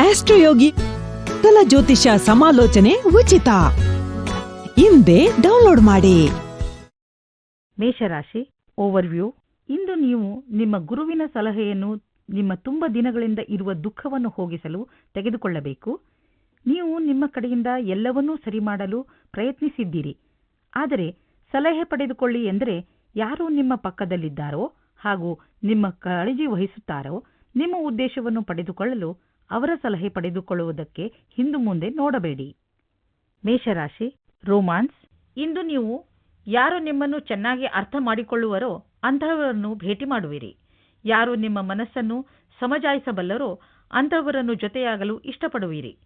ಆಸ್ಟ್ರೋಯೋಗಿ ಕಲ ಜ್ಯೋತಿಷ ಸಮಾಲೋಚನೆ ಉಚಿತ. ಹಿಂದೆ ಡೌನ್ಲೋಡ್ ಮಾಡಿ. ಮೇಷರಾಶಿ ಓವರ್ವ್ಯೂ. ಇಂದು ನೀವು ನಿಮ್ಮ ಗುರುವಿನ ಸಲಹೆಯನ್ನು ನಿಮ್ಮ ತುಂಬ ದಿನಗಳಿಂದ ಇರುವ ದುಃಖವನ್ನು ಹೋಗಿಸಲು ತೆಗೆದುಕೊಳ್ಳಬೇಕು. ನೀವು ನಿಮ್ಮ ಕಡೆಯಿಂದ ಎಲ್ಲವನ್ನೂ ಸರಿ ಮಾಡಲು ಪ್ರಯತ್ನಿಸಿದ್ದೀರಿ. ಆದರೆ ಸಲಹೆ ಪಡೆದುಕೊಳ್ಳಿ ಎಂದರೆ ಯಾರು ನಿಮ್ಮ ಪಕ್ಕದಲ್ಲಿದ್ದಾರೋ ಹಾಗೂ ನಿಮ್ಮ ಕಾಳಜಿ ವಹಿಸುತ್ತಾರೋ ನಿಮ್ಮ ಉದ್ದೇಶವನ್ನು ಪಡೆದುಕೊಳ್ಳಲು ಅವರ ಸಲಹೆ ಪಡೆದುಕೊಳ್ಳುವುದಕ್ಕೆ ಹಿಂದು ಮುಂದೆ ನೋಡಬೇಡಿ. ಮೇಷರಾಶಿ, ರೋಮಾನ್ಸ್, ಇಂದು ನೀವು ಯಾರು ನಿಮ್ಮನ್ನು ಚೆನ್ನಾಗಿ ಅರ್ಥ ಮಾಡಿಕೊಳ್ಳುವರೋ ಅಂತಹವರನ್ನು ಭೇಟಿ ಮಾಡುವಿರಿ. ಯಾರು ನಿಮ್ಮ ಮನಸ್ಸನ್ನು ಸಮಜಾಯಿಸಬಲ್ಲರೋ ಅಂತಹವರನ್ನು ಜೊತೆಯಾಗಲು ಇಷ್ಟಪಡುವಿರಿ.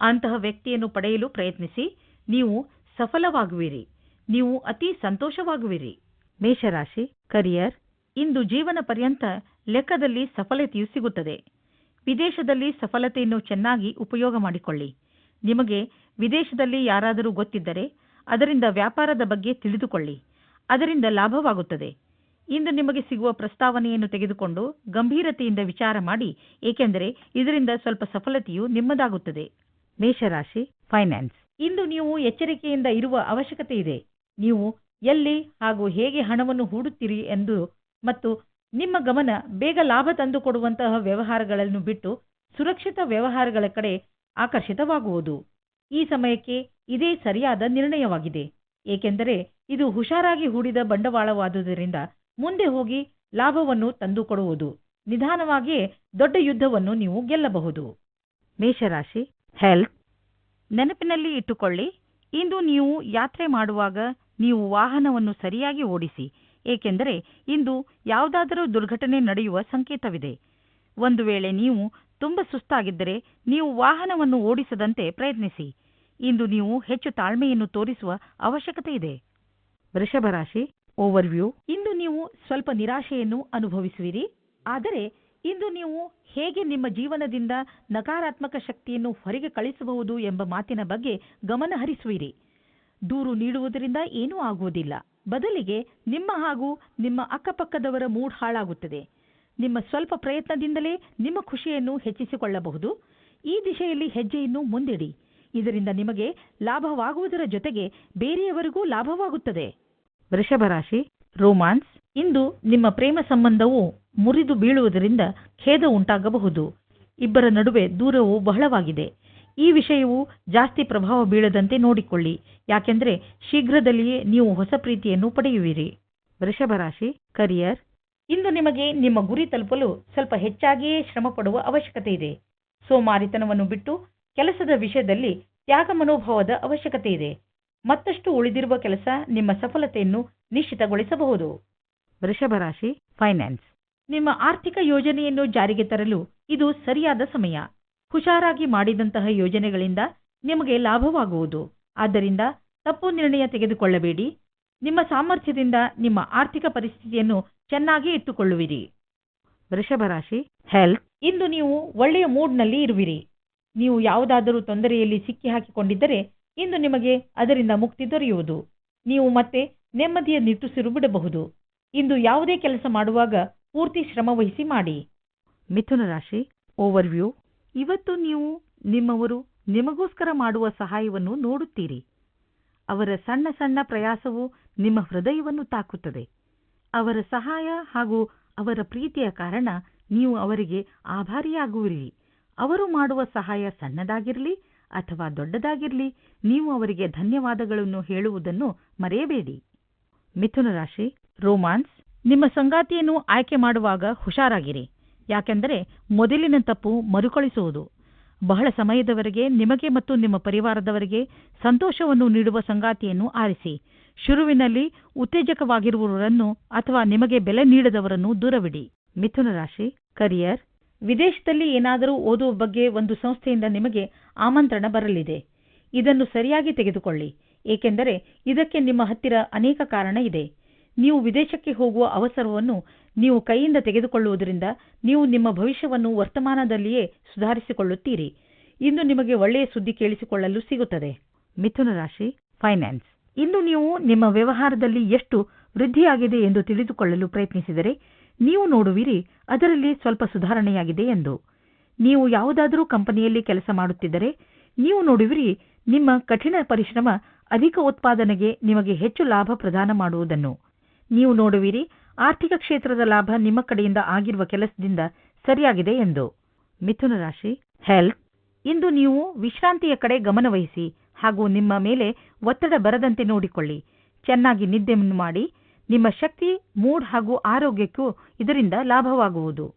ಅಂತಹ ವ್ಯಕ್ತಿಯನ್ನು ಪಡೆಯಲು ಪ್ರಯತ್ನಿಸಿ, ನೀವು ಸಫಲವಾಗುವಿರಿ. ನೀವು ಅತಿ ಸಂತೋಷವಾಗುವಿರಿ. ಮೇಷರಾಶಿ, ಕರಿಯರ್, ಇಂದು ಜೀವನ ಪರ್ಯಂತ ಲೆಕ್ಕದಲ್ಲಿ ಸಫಲತೆಯು ಸಿಗುತ್ತದೆ. ವಿದೇಶದಲ್ಲಿ ಸಫಲತೆಯನ್ನು ಚೆನ್ನಾಗಿ ಉಪಯೋಗ ಮಾಡಿಕೊಳ್ಳಿ. ನಿಮಗೆ ವಿದೇಶದಲ್ಲಿ ಯಾರಾದರೂ ಗೊತ್ತಿದ್ದರೆ ಅದರಿಂದ ವ್ಯಾಪಾರದ ಬಗ್ಗೆ ತಿಳಿದುಕೊಳ್ಳಿ. ಅದರಿಂದ ಲಾಭವಾಗುತ್ತದೆ. ಇಂದು ನಿಮಗೆ ಸಿಗುವ ಪ್ರಸ್ತಾವನೆಯನ್ನು ತೆಗೆದುಕೊಂಡು ಗಂಭೀರತೆಯಿಂದ ವಿಚಾರ ಮಾಡಿ ಏಕೆಂದರೆ ಇದರಿಂದ ಸ್ವಲ್ಪ ಸಫಲತೆಯು ನಿಮ್ಮದಾಗುತ್ತದೆ. ಮೇಷರಾಶಿ ಫೈನಾನ್ಸ್ ಇಂದು ನೀವು ಎಚ್ಚರಿಕೆಯಿಂದ ಇರುವ ಅವಶ್ಯಕತೆ ಇದೆ. ನೀವು ಎಲ್ಲಿ ಹಾಗೂ ಹೇಗೆ ಹಣವನ್ನು ಹೂಡುತ್ತೀರಿ ಎಂದು ಮತ್ತು ನಿಮ್ಮ ಗಮನ ಬೇಗ ಲಾಭ ತಂದುಕೊಡುವಂತಹ ವ್ಯವಹಾರಗಳನ್ನು ಬಿಟ್ಟು ಸುರಕ್ಷಿತ ವ್ಯವಹಾರಗಳ ಕಡೆ ಆಕರ್ಷಿತವಾಗುವುದು. ಈ ಸಮಯಕ್ಕೆ ಇದೇ ಸರಿಯಾದ ನಿರ್ಣಯವಾಗಿದೆ. ಏಕೆಂದರೆ ಇದು ಹುಷಾರಾಗಿ ಹೂಡಿದ ಬಂಡವಾಳವಾದುದರಿಂದ ಮುಂದೆ ಹೋಗಿ ಲಾಭವನ್ನು ತಂದುಕೊಡುವುದು. ನಿಧಾನವಾಗಿಯೇ ದೊಡ್ಡ ಯುದ್ಧವನ್ನು ನೀವು ಗೆಲ್ಲಬಹುದು. ಮೇಷರಾಶಿ ಹೆಲ್ತ್ ನೆನಪಿನಲ್ಲಿ ಇಟ್ಟುಕೊಳ್ಳಿ, ಇಂದು ನೀವು ಯಾತ್ರೆ ಮಾಡುವಾಗ ನೀವು ವಾಹನವನ್ನು ಸರಿಯಾಗಿ ಓಡಿಸಿ ಏಕೆಂದರೆ ಇಂದು ಯಾವುದಾದರೂ ದುರ್ಘಟನೆ ನಡೆಯುವ ಸಂಕೇತವಿದೆ. ಒಂದು ವೇಳೆ ನೀವು ತುಂಬ ಸುಸ್ತಾಗಿದ್ದರೆ ನೀವು ವಾಹನವನ್ನು ಓಡಿಸದಂತೆ ಪ್ರಯತ್ನಿಸಿ. ಇಂದು ನೀವು ಹೆಚ್ಚು ತಾಳ್ಮೆಯನ್ನು ತೋರಿಸುವ ಅವಶ್ಯಕತೆ ಇದೆ. ವೃಷಭರಾಶಿ ಓವರ್ವ್ಯೂ ಇಂದು ನೀವು ಸ್ವಲ್ಪ ನಿರಾಶೆಯನ್ನು ಅನುಭವಿಸುವಿರಿ. ಆದರೆ ಇಂದು ನೀವು ಹೇಗೆ ನಿಮ್ಮ ಜೀವನದಿಂದ ನಕಾರಾತ್ಮಕ ಶಕ್ತಿಯನ್ನು ಹೊರಗೆ ಕಳಿಸಬಹುದು ಎಂಬ ಮಾತಿನ ಬಗ್ಗೆ ಗಮನ ಹರಿಸುವಿರಿ ದೂರು ನೀಡುವುದರಿಂದ ಏನೂ ಆಗುವುದಿಲ್ಲ. ಬದಲಿಗೆ ನಿಮ್ಮ ಹಾಗೂ ನಿಮ್ಮ ಅಕ್ಕಪಕ್ಕದವರ ಮೂಡ್ ಹಾಳಾಗುತ್ತದೆ. ನಿಮ್ಮ ಸ್ವಲ್ಪ ಪ್ರಯತ್ನದಿಂದಲೇ ನಿಮ್ಮ ಖುಷಿಯನ್ನು ಹೆಚ್ಚಿಸಿಕೊಳ್ಳಬಹುದು. ಈ ದಿಶೆಯಲ್ಲಿ ಹೆಜ್ಜೆಯನ್ನು ಮುಂದಿಡಿ. ಇದರಿಂದ ನಿಮಗೆ ಲಾಭವಾಗುವುದರ ಜೊತೆಗೆ ಬೇರೆಯವರಿಗೂ ಲಾಭವಾಗುತ್ತದೆ. ವೃಷಭ ರಾಶಿ, ರೋಮಾನ್ಸ್. ಇಂದು ನಿಮ್ಮ ಪ್ರೇಮ ಸಂಬಂಧವು ಮುರಿದು ಬೀಳುವುದರಿಂದ ಖೇದ ಉಂಟಾಗಬಹುದು. ಇಬ್ಬರ ನಡುವೆ ದೂರವು ಬಹಳವಾಗಿದೆ. ಈ ವಿಷಯವು ಜಾಸ್ತಿ ಪ್ರಭಾವ ಬೀಳದಂತೆ ನೋಡಿಕೊಳ್ಳಿ. ಯಾಕೆಂದರೆ ಶೀಘ್ರದಲ್ಲಿಯೇ ನೀವು ಹೊಸ ಪ್ರೀತಿಯನ್ನು ಪಡೆಯುವಿರಿ. ವೃಷಭ ರಾಶಿ ಕರಿಯರ್ ಇಂದು ನಿಮಗೆ ನಿಮ್ಮ ಗುರಿ ತಲುಪಲು ಸ್ವಲ್ಪ ಹೆಚ್ಚಾಗಿಯೇ ಶ್ರಮ ಪಡುವ ಅವಶ್ಯಕತೆ ಇದೆ. ಸೋಮಾರಿತನವನ್ನು ಬಿಟ್ಟು ಕೆಲಸದ ವಿಷಯದಲ್ಲಿ ತ್ಯಾಗ ಮನೋಭಾವದ ಅವಶ್ಯಕತೆ ಇದೆ. ಮತ್ತಷ್ಟು ಉಳಿದಿರುವ ಕೆಲಸ ನಿಮ್ಮ ಸಫಲತೆಯನ್ನು ನಿಶ್ಚಿತಗೊಳಿಸಬಹುದು. ವೃಷಭ ರಾಶಿ ಫೈನಾನ್ಸ್ ನಿಮ್ಮ ಆರ್ಥಿಕ ಯೋಜನೆಯನ್ನು ಜಾರಿಗೆ ತರಲು ಇದು ಸರಿಯಾದ ಸಮಯ. ಹುಷಾರಾಗಿ ಮಾಡಿದಂತಹ ಯೋಜನೆಗಳಿಂದ ನಿಮಗೆ ಲಾಭವಾಗುವುದು. ಆದ್ದರಿಂದ ತಪ್ಪು ನಿರ್ಣಯ ತೆಗೆದುಕೊಳ್ಳಬೇಡಿ. ನಿಮ್ಮ ಸಾಮರ್ಥ್ಯದಿಂದ ನಿಮ್ಮ ಆರ್ಥಿಕ ಪರಿಸ್ಥಿತಿಯನ್ನು ಚೆನ್ನಾಗಿ ಇಟ್ಟುಕೊಳ್ಳುವಿರಿ. ವೃಷಭ ರಾಶಿ ಹೆಲ್ತ್ ಇಂದು ನೀವು ಒಳ್ಳೆಯ ಮೂಡ್ನಲ್ಲಿ ಇರುವಿರಿ. ನೀವು ಯಾವುದಾದರೂ ತೊಂದರೆಯಲ್ಲಿ ಸಿಕ್ಕಿ ಹಾಕಿಕೊಂಡಿದ್ದರೆ ಇಂದು ನಿಮಗೆ ಅದರಿಂದ ಮುಕ್ತಿ ದೊರೆಯುವುದು. ನೀವು ಮತ್ತೆ ನೆಮ್ಮದಿಯ ನಿಟ್ಟುಸಿರು ಬಿಡಬಹುದು. ಇಂದು ಯಾವುದೇ ಕೆಲಸ ಮಾಡುವಾಗ ಪೂರ್ತಿ ಶ್ರಮವಹಿಸಿ ಮಾಡಿ. ಮಿಥುನ ರಾಶಿ ಓವರ್ವ್ಯೂ ಇವತ್ತು ನೀವು ನಿಮ್ಮವರು ನಿಮಗೋಸ್ಕರ ಮಾಡುವ ಸಹಾಯವನ್ನು ನೋಡುತ್ತೀರಿ. ಅವರ ಸಣ್ಣ ಸಣ್ಣ ಪ್ರಯಾಸವು ನಿಮ್ಮ ಹೃದಯವನ್ನು ತಾಕುತ್ತದೆ. ಅವರ ಸಹಾಯ ಹಾಗೂ ಅವರ ಪ್ರೀತಿಯ ಕಾರಣ ನೀವು ಅವರಿಗೆ ಆಭಾರಿಯಾಗುವಿರಿ. ಅವರು ಮಾಡುವ ಸಹಾಯ ಸಣ್ಣದಾಗಿರಲಿ ಅಥವಾ ದೊಡ್ಡದಾಗಿರಲಿ, ನೀವು ಅವರಿಗೆ ಧನ್ಯವಾದಗಳನ್ನು ಹೇಳುವುದನ್ನು ಮರೆಯಬೇಡಿ. ಮಿಥುನ ರಾಶಿ, ರೋಮಾನ್ಸ್, ನಿಮ್ಮ ಸಂಗಾತಿಯನ್ನು ಆಯ್ಕೆ ಮಾಡುವಾಗ ಹುಷಾರಾಗಿರಿ. ಯಾಕೆಂದರೆ ಮೊದಲಿನ ತಪ್ಪು ಮರುಕಳಿಸುವುದು. ಬಹಳ ಸಮಯದವರೆಗೆ ನಿಮಗೆ ಮತ್ತು ನಿಮ್ಮ ಪರಿವಾರದವರಿಗೆ ಸಂತೋಷವನ್ನು ನೀಡುವ ಸಂಗಾತಿಯನ್ನು ಆರಿಸಿ. ಶುರುವಿನಲ್ಲಿ ಉತ್ತೇಜಕವಾಗಿರುವವರನ್ನು ಅಥವಾ ನಿಮಗೆ ಬೆಲೆ ನೀಡದವರನ್ನು ದೂರವಿಡಿ. ಮಿಥುನ ರಾಶಿ ಕರಿಯರ್ ವಿದೇಶದಲ್ಲಿ ಏನಾದರೂ ಓದುವ ಬಗ್ಗೆ ಒಂದು ಸಂಸ್ಥೆಯಿಂದ ನಿಮಗೆ ಆಮಂತ್ರಣ ಬರಲಿದೆ. ಇದನ್ನು ಸರಿಯಾಗಿ ತೆಗೆದುಕೊಳ್ಳಿ. ಏಕೆಂದರೆ ಇದಕ್ಕೆ ನಿಮ್ಮ ಹತ್ತಿರ ಅನೇಕ ಕಾರಣ ಇದೆ. ನೀವು ವಿದೇಶಕ್ಕೆ ಹೋಗುವ ಅವಸರವನ್ನು ನೀವು ಕೈಯಿಂದ ತೆಗೆದುಕೊಳ್ಳುವುದರಿಂದ ನೀವು ನಿಮ್ಮ ಭವಿಷ್ಯವನ್ನು ವರ್ತಮಾನದಲ್ಲಿಯೇ ಸುಧಾರಿಸಿಕೊಳ್ಳುತ್ತೀರಿ. ಇಂದು ನಿಮಗೆ ಒಳ್ಳೆಯ ಸುದ್ದಿ ಕೇಳಿಸಿಕೊಳ್ಳಲು ಸಿಗುತ್ತದೆ. ಮಿಥುನ ರಾಶಿ ಫೈನಾನ್ಸ್ ಇಂದು ನೀವು ನಿಮ್ಮ ವ್ಯವಹಾರದಲ್ಲಿ ಎಷ್ಟು ವೃದ್ಧಿಯಾಗಿದೆ ಎಂದು ತಿಳಿದುಕೊಳ್ಳಲು ಪ್ರಯತ್ನಿಸಿದರೆ ನೀವು ನೋಡುವಿರಿ, ಅದರಲ್ಲಿ ಸ್ವಲ್ಪ ಸುಧಾರಣೆಯಾಗಿದೆ ಎಂದು. ನೀವು ಯಾವುದಾದರೂ ಕಂಪನಿಯಲ್ಲಿ ಕೆಲಸ ಮಾಡುತ್ತಿದ್ದರೆ ನೀವು ನೋಡುವಿರಿ, ನಿಮ್ಮ ಕಠಿಣ ಪರಿಶ್ರಮ ಅಧಿಕ ಉತ್ಪಾದನೆಗೆ ನಿಮಗೆ ಹೆಚ್ಚು ಲಾಭ ಪ್ರದಾನ ಮಾಡುವುದನ್ನು. ನೀವು ನೋಡುವಿರಿ ಆರ್ಥಿಕ ಕ್ಷೇತ್ರದ ಲಾಭ ನಿಮ್ಮ ಕಡೆಯಿಂದ ಆಗಿರುವ ಕೆಲಸದಿಂದ ಸರಿಯಾಗಿದೆ ಎಂದು. ಮಿಥುನ ರಾಶಿ ಹೆಲ್ತ್ ಇಂದು ನೀವು ವಿಶ್ರಾಂತಿಯ ಕಡೆ ಗಮನವಹಿಸಿ ಹಾಗೂ ನಿಮ್ಮ ಮೇಲೆ ಒತ್ತಡ ಬರದಂತೆ ನೋಡಿಕೊಳ್ಳಿ. ಚೆನ್ನಾಗಿ ನಿದ್ದೆ ಮಾಡಿ, ನಿಮ್ಮ ಶಕ್ತಿ ಮೂಡ್ ಹಾಗೂ ಆರೋಗ್ಯಕ್ಕೂ ಇದರಿಂದ ಲಾಭವಾಗುವುದು.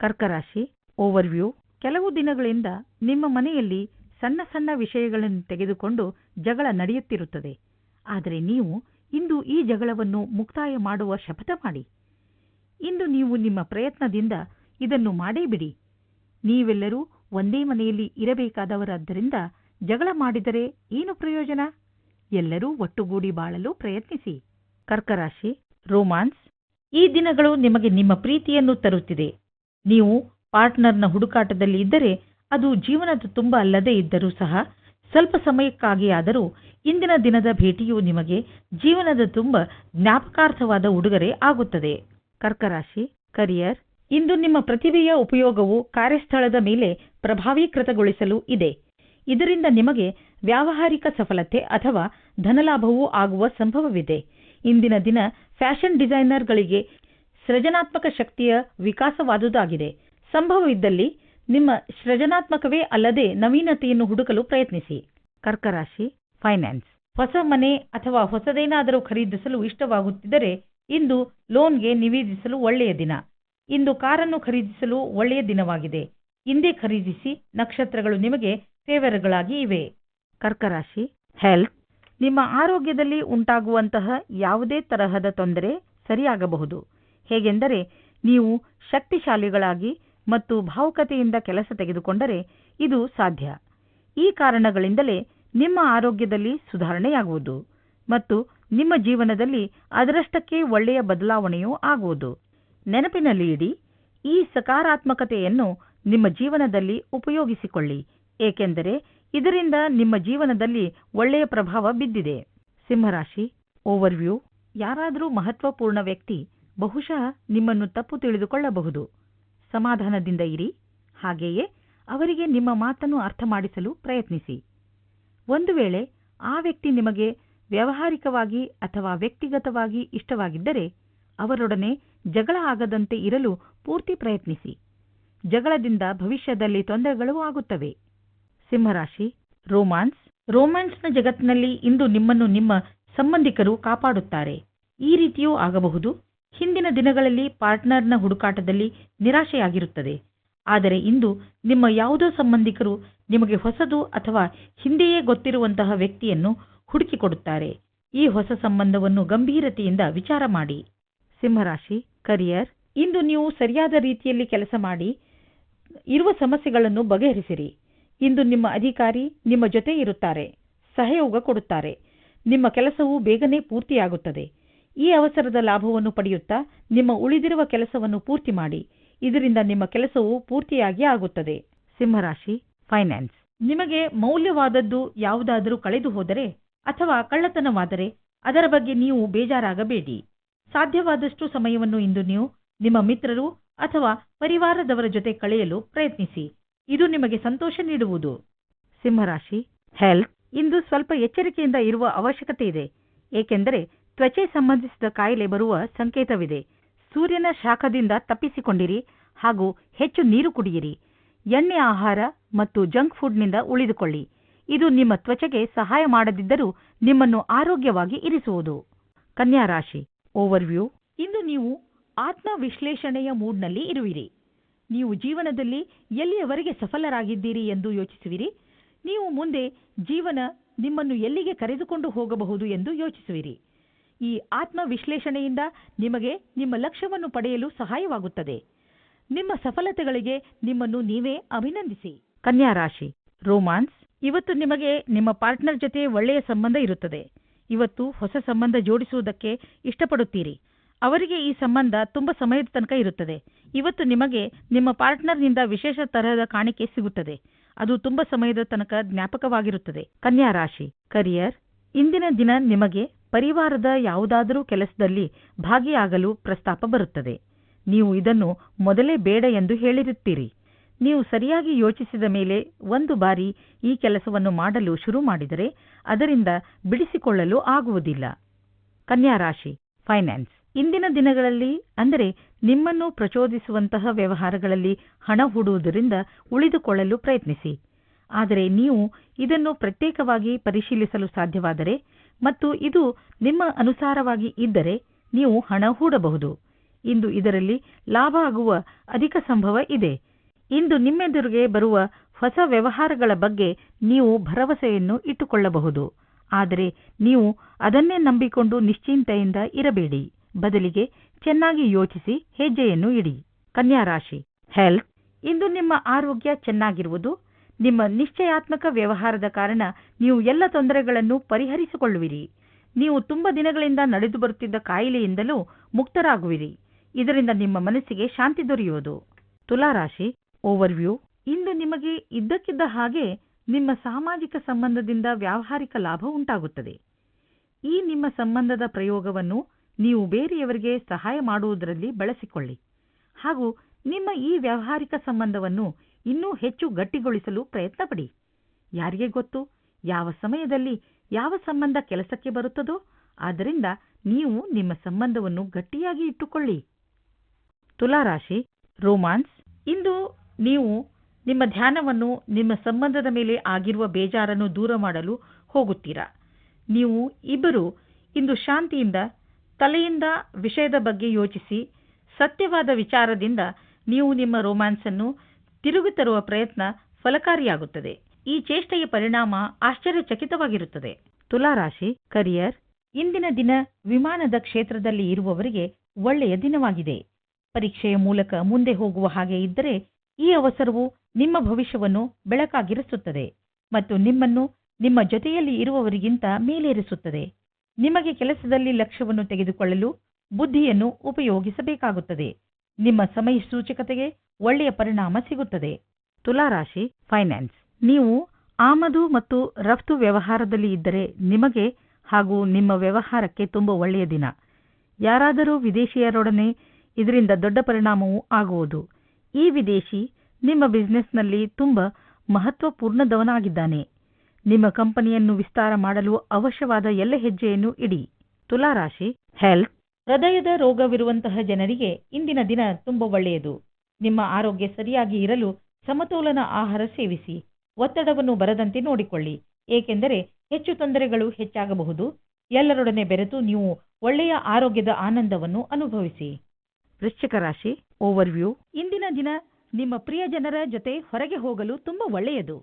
ಕರ್ಕರಾಶಿ ಓವರ್ವ್ಯೂ ಕೆಲವು ದಿನಗಳಿಂದ ನಿಮ್ಮ ಮನೆಯಲ್ಲಿ ಸಣ್ಣ ಸಣ್ಣ ವಿಷಯಗಳನ್ನು ತೆಗೆದುಕೊಂಡು ಜಗಳ ನಡೆಯುತ್ತಿರುತ್ತದೆ. ಆದರೆ ನೀವು ಇಂದು ಈ ಜಗಳವನ್ನು ಮುಕ್ತಾಯ ಮಾಡುವ ಶಪಥ ಮಾಡಿ. ಇಂದು ನೀವು ನಿಮ್ಮ ಪ್ರಯತ್ನದಿಂದ ಇದನ್ನು ಮಾಡೇ ಬಿಡಿ. ನೀವೆಲ್ಲರೂ ಒಂದೇ ಮನೆಯಲ್ಲಿ ಇರಬೇಕಾದವರಾದ್ದರಿಂದ ಜಗಳ ಮಾಡಿದರೆ ಏನು ಪ್ರಯೋಜನ? ಎಲ್ಲರೂ ಒಟ್ಟುಗೂಡಿ ಬಾಳಲು ಪ್ರಯತ್ನಿಸಿ. ಕರ್ಕರಾಶಿ, ರೋಮಾನ್ಸ್, ಈ ದಿನಗಳು ನಿಮಗೆ ನಿಮ್ಮ ಪ್ರೀತಿಯನ್ನು ತರುತ್ತಿದೆ. ನೀವು ಪಾರ್ಟ್ನರ್ನ ಹುಡುಕಾಟದಲ್ಲಿ ಇದ್ದರೆ ಅದು ಜೀವನದ ತುಂಬ ಅಲ್ಲದೇ ಇದ್ದರೂ ಸಹ ಸ್ವಲ್ಪ ಸಮಯಕ್ಕಾಗಿಯಾದರೂ ಇಂದಿನ ದಿನದ ಭೇಟಿಯು ನಿಮಗೆ ಜೀವನದ ತುಂಬ ಜ್ಞಾಪಕಾರ್ಥವಾದ ಉಡುಗೊರೆ ಆಗುತ್ತದೆ. ಕರ್ಕರಾಶಿ, ಕರಿಯರ್, ಇಂದು ನಿಮ್ಮ ಪ್ರತಿಭೆಯ ಉಪಯೋಗವು ಕಾರ್ಯಸ್ಥಳದ ಮೇಲೆ ಪ್ರಭಾವೀಕೃತಗೊಳಿಸಲು ಇದೆ. ಇದರಿಂದ ನಿಮಗೆ ವ್ಯಾವಹಾರಿಕ ಸಫಲತೆ ಅಥವಾ ಧನಲಾಭವೂ ಆಗುವ ಸಂಭವವಿದೆ. ಇಂದಿನ ದಿನ ಫ್ಯಾಷನ್ ಡಿಸೈನರ್ಗಳಿಗೆ ಸೃಜನಾತ್ಮಕ ಶಕ್ತಿಯ ವಿಕಾಸವಾದುದಾಗಿದೆ. ಸಂಭವವಿದ್ದಲ್ಲಿ ನಿಮ್ಮ ಸೃಜನಾತ್ಮಕವೇ ಅಲ್ಲದೆ ನವೀನತೆಯನ್ನು ಹುಡುಕಲು ಪ್ರಯತ್ನಿಸಿ. ಕರ್ಕರಾಶಿ ಫೈನಾನ್ಸ್ ಹೊಸ ಮನೆ ಅಥವಾ ಹೊಸದೇನಾದರೂ ಖರೀದಿಸಲು ಇಷ್ಟವಾಗುತ್ತಿದ್ದರೆ ಇಂದು ಲೋನ್ಗೆ ನಿವೇದಿಸಲು ಒಳ್ಳೆಯ ದಿನ. ಇಂದು ಕಾರನ್ನು ಖರೀದಿಸಲು ಒಳ್ಳೆಯ ದಿನವಾಗಿದೆ. ಇಂದೇ ಖರೀದಿಸಿ ನಕ್ಷತ್ರಗಳು ನಿಮಗೆ ಫೇವರ್ಗಳಾಗಿ ಇವೆ. ಕರ್ಕರಾಶಿ ಹೆಲ್ತ್ ನಿಮ್ಮ ಆರೋಗ್ಯದಲ್ಲಿ ಉಂಟಾಗುವಂತಹ ಯಾವುದೇ ತರಹದ ತೊಂದರೆ ಸರಿಯಾಗಬಹುದು. ಹೇಗೆಂದರೆ ನೀವು ಶಕ್ತಿಶಾಲಿಗಳಾಗಿ ಮತ್ತು ಭಾವುಕತೆಯಿಂದ ಕೆಲಸ ತೆಗೆದುಕೊಂಡರೆ ಇದು ಸಾಧ್ಯ. ಈ ಕಾರಣಗಳಿಂದಲೇ ನಿಮ್ಮ ಆರೋಗ್ಯದಲ್ಲಿ ಸುಧಾರಣೆಯಾಗುವುದು ಮತ್ತು ನಿಮ್ಮ ಜೀವನದಲ್ಲಿ ಅದರಷ್ಟಕ್ಕೆ ಒಳ್ಳೆಯ ಬದಲಾವಣೆಯೂ ಆಗುವುದು. ನೆನಪಿನಲ್ಲಿ ಇಡಿ, ಈ ಸಕಾರಾತ್ಮಕತೆಯನ್ನು ನಿಮ್ಮ ಜೀವನದಲ್ಲಿ ಉಪಯೋಗಿಸಿಕೊಳ್ಳಿ, ಏಕೆಂದರೆ ಇದರಿಂದ ನಿಮ್ಮ ಜೀವನದಲ್ಲಿ ಒಳ್ಳೆಯ ಪ್ರಭಾವ ಬಿದ್ದಿದೆ. ಸಿಂಹರಾಶಿ, ಓವರ್ವ್ಯೂ, ಯಾರಾದರೂ ಮಹತ್ವಪೂರ್ಣ ವ್ಯಕ್ತಿ, ಬಹುಶಃ ನಿಮ್ಮನ್ನು ತಪ್ಪು ತಿಳಿದುಕೊಳ್ಳಬಹುದು. ಸಮಾಧಾನದಿಂದ ಇರಿ. ಹಾಗೆಯೇ ಅವರಿಗೆ ನಿಮ್ಮ ಮಾತನ್ನು ಅರ್ಥ ಮಾಡಿಸಲು ಪ್ರಯತ್ನಿಸಿ. ಒಂದು ವೇಳೆ ಆ ವ್ಯಕ್ತಿ ನಿಮಗೆ ವ್ಯಾವಹಾರಿಕವಾಗಿ ಅಥವಾ ವ್ಯಕ್ತಿಗತವಾಗಿ ಇಷ್ಟವಾಗಿದ್ದರೆ ಅವರೊಡನೆ ಜಗಳ ಆಗದಂತೆ ಇರಲು ಪೂರ್ತಿ ಪ್ರಯತ್ನಿಸಿ. ಜಗಳದಿಂದ ಭವಿಷ್ಯದಲ್ಲಿ ತೊಂದರೆಗಳೂ ಆಗುತ್ತವೆ. ಸಿಂಹರಾಶಿ, ರೋಮಾನ್ಸ್. ರೋಮ್ಯಾನ್ಸ್ನ ಜಗತ್ತಿನಲ್ಲಿ ಇಂದು ನಿಮ್ಮನ್ನು ನಿಮ್ಮ ಸಂಬಂಧಿಕರು ಕಾಪಾಡುತ್ತಾರೆ. ಈ ರೀತಿಯೂ ಆಗಬಹುದು. ಹಿಂದಿನ ದಿನಗಳಲ್ಲಿ ಪಾರ್ಟ್ನರ್ನ ಹುಡುಕಾಟದಲ್ಲಿ ನಿರಾಶೆಯಾಗಿರುತ್ತದೆ. ಆದರೆ ಇಂದು ನಿಮ್ಮ ಯಾವುದೋ ಸಂಬಂಧಿಕರು ನಿಮಗೆ ಹೊಸದು ಅಥವಾ ಹಿಂದೆಯೇ ಗೊತ್ತಿರುವಂತಹ ವ್ಯಕ್ತಿಯನ್ನು ಹುಡುಕಿಕೊಡುತ್ತಾರೆ. ಈ ಹೊಸ ಸಂಬಂಧವನ್ನು ಗಂಭೀರತೆಯಿಂದ ವಿಚಾರ ಮಾಡಿ. ಸಿಂಹರಾಶಿ, ಕರಿಯರ್, ಇಂದು ನೀವು ಸರಿಯಾದ ರೀತಿಯಲ್ಲಿ ಕೆಲಸ ಮಾಡಿ, ಇರುವ ಸಮಸ್ಯೆಗಳನ್ನು ಬಗೆಹರಿಸಿರಿ. ಇಂದು ನಿಮ್ಮ ಅಧಿಕಾರಿ ನಿಮ್ಮ ಜೊತೆ ಇರುತ್ತಾರೆ. ಸಹಯೋಗ ಕೊಡುತ್ತಾರೆ. ನಿಮ್ಮ ಕೆಲಸವು ಬೇಗನೆ ಪೂರ್ತಿಯಾಗುತ್ತದೆ. ಈ ಅವಸರದ ಲಾಭವನ್ನು ಪಡೆಯುತ್ತಾ ನಿಮ್ಮ ಉಳಿದಿರುವ ಕೆಲಸವನ್ನು ಪೂರ್ತಿ ಮಾಡಿ. ಇದರಿಂದ ನಿಮ್ಮ ಕೆಲಸವು ಪೂರ್ತಿಯಾಗಿ ಆಗುತ್ತದೆ. ಸಿಂಹರಾಶಿ ಫೈನಾನ್ಸ್ ನಿಮಗೆ ಮೌಲ್ಯವಾದದ್ದು ಯಾವುದಾದರೂ ಕಳೆದು ಹೋದರೆ ಅಥವಾ ಕಳ್ಳತನವಾದರೆ ಅದರ ಬಗ್ಗೆ ನೀವು ಬೇಜಾರಾಗಬೇಡಿ. ಸಾಧ್ಯವಾದಷ್ಟು ಸಮಯವನ್ನು ಇಂದು ನೀವು ನಿಮ್ಮ ಮಿತ್ರರು ಅಥವಾ ಪರಿವಾರದವರ ಜೊತೆ ಕಳೆಯಲು ಪ್ರಯತ್ನಿಸಿ. ಇದು ನಿಮಗೆ ಸಂತೋಷ ನೀಡುವುದು. ಸಿಂಹರಾಶಿ ಹೆಲ್ತ್ ಇಂದು ಸ್ವಲ್ಪ ಎಚ್ಚರಿಕೆಯಿಂದ ಇರುವ ಅವಶ್ಯಕತೆ ಇದೆ. ಏಕೆಂದರೆ ತ್ವಚೆ ಸಂಬಂಧಿಸಿದ ಕಾಯಿಲೆ ಬರುವ ಸಂಕೇತವಿದೆ. ಸೂರ್ಯನ ಶಾಖದಿಂದ ತಪ್ಪಿಸಿಕೊಂಡಿರಿ ಹಾಗೂ ಹೆಚ್ಚು ನೀರು ಕುಡಿಯಿರಿ. ಎಣ್ಣೆ ಆಹಾರ ಮತ್ತು ಜಂಕ್ ಫುಡ್ನಿಂದ ಉಳಿದುಕೊಳ್ಳಿ. ಇದು ನಿಮ್ಮ ತ್ವಚೆಗೆ ಸಹಾಯ ಮಾಡದಿದ್ದರೂ ನಿಮ್ಮನ್ನು ಆರೋಗ್ಯವಾಗಿ ಇರಿಸುವುದು. ಕನ್ಯಾ ರಾಶಿ ಓವರ್ವ್ಯೂ ಇಂದು ನೀವು ಆತ್ಮ ವಿಶ್ಲೇಷಣೆಯ ಮೂಡ್ನಲ್ಲಿ ಇರುವಿರಿ. ನೀವು ಜೀವನದಲ್ಲಿ ಎಲ್ಲಿಯವರೆಗೆ ಸಫಲರಾಗಿದ್ದೀರಿ ಎಂದು ಯೋಚಿಸುವಿರಿ. ನೀವು ಮುಂದೆ ಜೀವನ ನಿಮ್ಮನ್ನು ಎಲ್ಲಿಗೆ ಕರೆದುಕೊಂಡು ಹೋಗಬಹುದು ಎಂದು ಯೋಚಿಸುವಿರಿ. ಈ ಆತ್ಮ ವಿಶ್ಲೇಷಣೆಯಿಂದ ನಿಮಗೆ ನಿಮ್ಮ ಲಕ್ಷ್ಯವನ್ನು ಪಡೆಯಲು ಸಹಾಯವಾಗುತ್ತದೆ. ನಿಮ್ಮ ಸಫಲತೆಗಳಿಗೆ ನಿಮ್ಮನ್ನು ನೀವೇ ಅಭಿನಂದಿಸಿ. ಕನ್ಯಾ ರಾಶಿ, ರೋಮಾನ್ಸ್, ಇವತ್ತು ನಿಮಗೆ ನಿಮ್ಮ ಪಾರ್ಟ್ನರ್ ಜೊತೆ ಒಳ್ಳೆಯ ಸಂಬಂಧ ಇರುತ್ತದೆ. ಇವತ್ತು ಹೊಸ ಸಂಬಂಧ ಜೋಡಿಸುವುದಕ್ಕೆ ಇಷ್ಟಪಡುತ್ತೀರಿ. ಅವರಿಗೆ ಈ ಸಂಬಂಧ ತುಂಬಾ ಸಮಯದ ತನಕ ಇರುತ್ತದೆ. ಇವತ್ತು ನಿಮಗೆ ನಿಮ್ಮ ಪಾರ್ಟ್ನರ್ನಿಂದ ವಿಶೇಷ ತರಹದ ಕಾಣಿಕೆ ಸಿಗುತ್ತದೆ. ಅದು ತುಂಬಾ ಸಮಯದ ತನಕ ಜ್ಞಾಪಕವಾಗಿರುತ್ತದೆ. ಕನ್ಯಾ ರಾಶಿ, ಕರಿಯರ್, ಇಂದಿನ ದಿನ ನಿಮಗೆ ಪರಿವಾರದ ಯಾವುದಾದರೂ ಕೆಲಸದಲ್ಲಿ ಭಾಗಿಯಾಗಲು ಪ್ರಸ್ತಾಪ ಬರುತ್ತದೆ. ನೀವು ಇದನ್ನು ಮೊದಲೇ ಬೇಡ ಎಂದು ಹೇಳಿರುತ್ತೀರಿ. ನೀವು ಸರಿಯಾಗಿ ಯೋಚಿಸಿದ ಮೇಲೆ ಒಂದು ಬಾರಿ ಈ ಕೆಲಸವನ್ನು ಮಾಡಲು ಶುರು ಮಾಡಿದರೆ ಅದರಿಂದ ಬಿಡಿಸಿಕೊಳ್ಳಲು ಆಗುವುದಿಲ್ಲ. ಕನ್ಯಾ ರಾಶಿ, ಫೈನಾನ್ಸ್. ಇಂದಿನ ದಿನಗಳಲ್ಲಿ, ಅಂದರೆ ನಿಮ್ಮನ್ನು ಪ್ರಚೋದಿಸುವಂತಹ ವ್ಯವಹಾರಗಳಲ್ಲಿ ಹಣ ಹೂಡುವುದರಿಂದ ಉಳಿದುಕೊಳ್ಳಲು ಪ್ರಯತ್ನಿಸಿ. ಆದರೆ ನೀವು ಇದನ್ನು ಪ್ರತ್ಯೇಕವಾಗಿ ಪರಿಶೀಲಿಸಲು ಸಾಧ್ಯವಾದರೆ ಮತ್ತು ಇದು ನಿಮ್ಮ ಅನುಸಾರವಾಗಿ ಇದ್ದರೆ ನೀವು ಹಣ ಹೂಡಬಹುದು. ಇಂದು ಇದರಲ್ಲಿ ಲಾಭ ಆಗುವ ಅಧಿಕ ಸಂಭವ ಇದೆ. ಇಂದು ನಿಮ್ಮೆದುರಿಗೆ ಬರುವ ಹೊಸ ವ್ಯವಹಾರಗಳ ಬಗ್ಗೆ ನೀವು ಭರವಸೆಯನ್ನು ಇಟ್ಟುಕೊಳ್ಳಬಹುದು. ಆದರೆ ನೀವು ಅದನ್ನೇ ನಂಬಿಕೊಂಡು ನಿಶ್ಚಿಂತೆಯಿಂದ ಇರಬೇಡಿ. ಬದಲಿಗೆ ಚೆನ್ನಾಗಿ ಯೋಚಿಸಿ ಹೆಜ್ಜೆಯನ್ನು ಇಡಿ. ಕನ್ಯಾ ರಾಶಿ. ಹೆಲ್ತ್ ಇಂದು ನಿಮ್ಮ ಆರೋಗ್ಯ ಚೆನ್ನಾಗಿರುವುದು ನಿಮ್ಮ ನಿಶ್ಚಯಾತ್ಮಕ ವ್ಯವಹಾರದ ಕಾರಣ ನೀವು ಎಲ್ಲ ತೊಂದರೆಗಳನ್ನು ಪರಿಹರಿಸಿಕೊಳ್ಳುವಿರಿ. ನೀವು ತುಂಬ ದಿನಗಳಿಂದ ನಡೆದು ಬರುತ್ತಿದ್ದ ಕಾಯಿಲೆಯಿಂದಲೂ ಮುಕ್ತರಾಗುವಿರಿ. ಇದರಿಂದ ನಿಮ್ಮ ಮನಸ್ಸಿಗೆ ಶಾಂತಿ ದೊರೆಯುವುದು. ತುಲಾರಾಶಿ ಓವರ್ವ್ಯೂ ಇಂದು ನಿಮಗೆ ಇದ್ದಕ್ಕಿದ್ದ ಹಾಗೆ ನಿಮ್ಮ ಸಾಮಾಜಿಕ ಸಂಬಂಧದಿಂದ ವ್ಯಾವಹಾರಿಕ ಲಾಭ ಉಂಟಾಗುತ್ತದೆ. ಈ ನಿಮ್ಮ ಸಂಬಂಧದ ಪ್ರಯೋಗವನ್ನು ನೀವು ಬೇರೆಯವರಿಗೆ ಸಹಾಯ ಮಾಡುವುದರಲ್ಲಿ ಬಳಸಿಕೊಳ್ಳಿ. ಹಾಗೂ ನಿಮ್ಮ ಈ ವ್ಯಾವಹಾರಿಕ ಸಂಬಂಧವನ್ನು ಇನ್ನೂ ಹೆಚ್ಚು ಗಟ್ಟಿಗೊಳಿಸಲು ಪ್ರಯತ್ನಪಡಿ. ಯಾರಿಗೆ ಗೊತ್ತು? ಯಾವ ಸಮಯದಲ್ಲಿ ಯಾವ ಸಂಬಂಧ ಕೆಲಸಕ್ಕೆ ಬರುತ್ತದೋ ಆದ್ದರಿಂದ ನೀವು ನಿಮ್ಮ ಸಂಬಂಧವನ್ನು ಗಟ್ಟಿಯಾಗಿ ಇಟ್ಟುಕೊಳ್ಳಿ. ತುಲಾರಾಶಿ, ರೋಮಾನ್ಸ್, ಇಂದು ನೀವು ನಿಮ್ಮ ಧ್ಯಾನವನ್ನು ನಿಮ್ಮ ಸಂಬಂಧದ ಮೇಲೆ ಆಗಿರುವ ಬೇಜಾರನ್ನು ದೂರ ಮಾಡಲು ಹೋಗುತ್ತೀರಾ? ನೀವು ಇಬ್ಬರು ಇಂದು ಶಾಂತಿಯಿಂದ, ತಲೆಯಿಂದ ವಿಷಯದ ಬಗ್ಗೆ ಯೋಚಿಸಿ, ಸತ್ಯವಾದ ವಿಚಾರದಿಂದ ನೀವು ನಿಮ್ಮ ರೋಮ್ಯಾನ್ಸ್ ಅನ್ನು ತಿರುಗಿ ತರುವ ಪ್ರಯತ್ನ ಫಲಕಾರಿಯಾಗುತ್ತದೆ. ಈ ಚೇಷ್ಟೆಯ ಪರಿಣಾಮ ಆಶ್ಚರ್ಯಚಕಿತವಾಗಿರುತ್ತದೆ. ತುಲಾರಾಶಿ, ಕರಿಯರ್, ಇಂದಿನ ದಿನ ವಿಮಾನದ ಕ್ಷೇತ್ರದಲ್ಲಿ ಇರುವವರಿಗೆ ಒಳ್ಳೆಯ ದಿನವಾಗಿದೆ. ಪರೀಕ್ಷೆಯ ಮೂಲಕ ಮುಂದೆ ಹೋಗುವ ಹಾಗೆ ಇದ್ದರೆ ಈ ಅವಸರವು ನಿಮ್ಮ ಭವಿಷ್ಯವನ್ನು ಬೆಳಕಾಗಿರಿಸುತ್ತದೆ ಮತ್ತು ನಿಮ್ಮನ್ನು ನಿಮ್ಮ ಜೊತೆಯಲ್ಲಿ ಇರುವವರಿಗಿಂತ ಮೇಲೇರಿಸುತ್ತದೆ. ನಿಮಗೆ ಕೆಲಸದಲ್ಲಿ ಲಕ್ಷ್ಯವನ್ನು ತೆಗೆದುಕೊಳ್ಳಲು ಬುದ್ಧಿಯನ್ನು ಉಪಯೋಗಿಸಬೇಕಾಗುತ್ತದೆ. ನಿಮ್ಮ ಸಮಯ ಸೂಚಕತೆಗೆ ಒಳ್ಳೆಯ ಪರಿಣಾಮ ಸಿಗುತ್ತದೆ. ತುಲಾರಾಶಿ ಫೈನಾನ್ಸ್ ನೀವು ಆಮದು ಮತ್ತು ರಫ್ತು ವ್ಯವಹಾರದಲ್ಲಿ ಇದ್ದರೆ ನಿಮಗೆ ಹಾಗೂ ನಿಮ್ಮ ವ್ಯವಹಾರಕ್ಕೆ ತುಂಬ ಒಳ್ಳೆಯ ದಿನ. ಯಾರಾದರೂ ವಿದೇಶಿಯರೊಡನೆ ಇದರಿಂದ ದೊಡ್ಡ ಪರಿಣಾಮವೂ ಆಗುವುದು. ಈ ವಿದೇಶಿ ನಿಮ್ಮ ಬಿಸಿನೆಸ್ನಲ್ಲಿ ತುಂಬ ಮಹತ್ವಪೂರ್ಣದವನಾಗಿದ್ದಾನೆ. ನಿಮ್ಮ ಕಂಪನಿಯನ್ನು ವಿಸ್ತಾರ ಮಾಡಲು ಅವಶ್ಯವಾದ ಎಲ್ಲ ಹೆಜ್ಜೆಯನ್ನು ಇಡಿ. ತುಲಾರಾಶಿ ಹೆಲ್ತ್ ಹೃದಯದ ರೋಗವಿರುವಂತಹ ಜನರಿಗೆ ಇಂದಿನ ದಿನ ತುಂಬ ಒಳ್ಳೆಯದು. ನಿಮ್ಮ ಆರೋಗ್ಯ ಸರಿಯಾಗಿ ಇರಲು ಸಮತೋಲನ ಆಹಾರ ಸೇವಿಸಿ ಒತ್ತಡವನ್ನು ಬರದಂತೆ ನೋಡಿಕೊಳ್ಳಿ. ಏಕೆಂದರೆ ಹೆಚ್ಚು ತೊಂದರೆಗಳು ಹೆಚ್ಚಾಗಬಹುದು. ಎಲ್ಲರೊಡನೆ ಬೆರೆತು ನೀವು ಒಳ್ಳೆಯ ಆರೋಗ್ಯದ ಆನಂದವನ್ನು ಅನುಭವಿಸಿ. ವೃಶ್ಚಿಕ ರಾಶಿ ಓವರ್ವ್ಯೂ ಇಂದಿನ ದಿನ ನಿಮ್ಮ ಪ್ರಿಯ ಜನರ ಜೊತೆ ಹೊರಗೆ ಹೋಗಲು ತುಂಬ ಒಳ್ಳೆಯದು.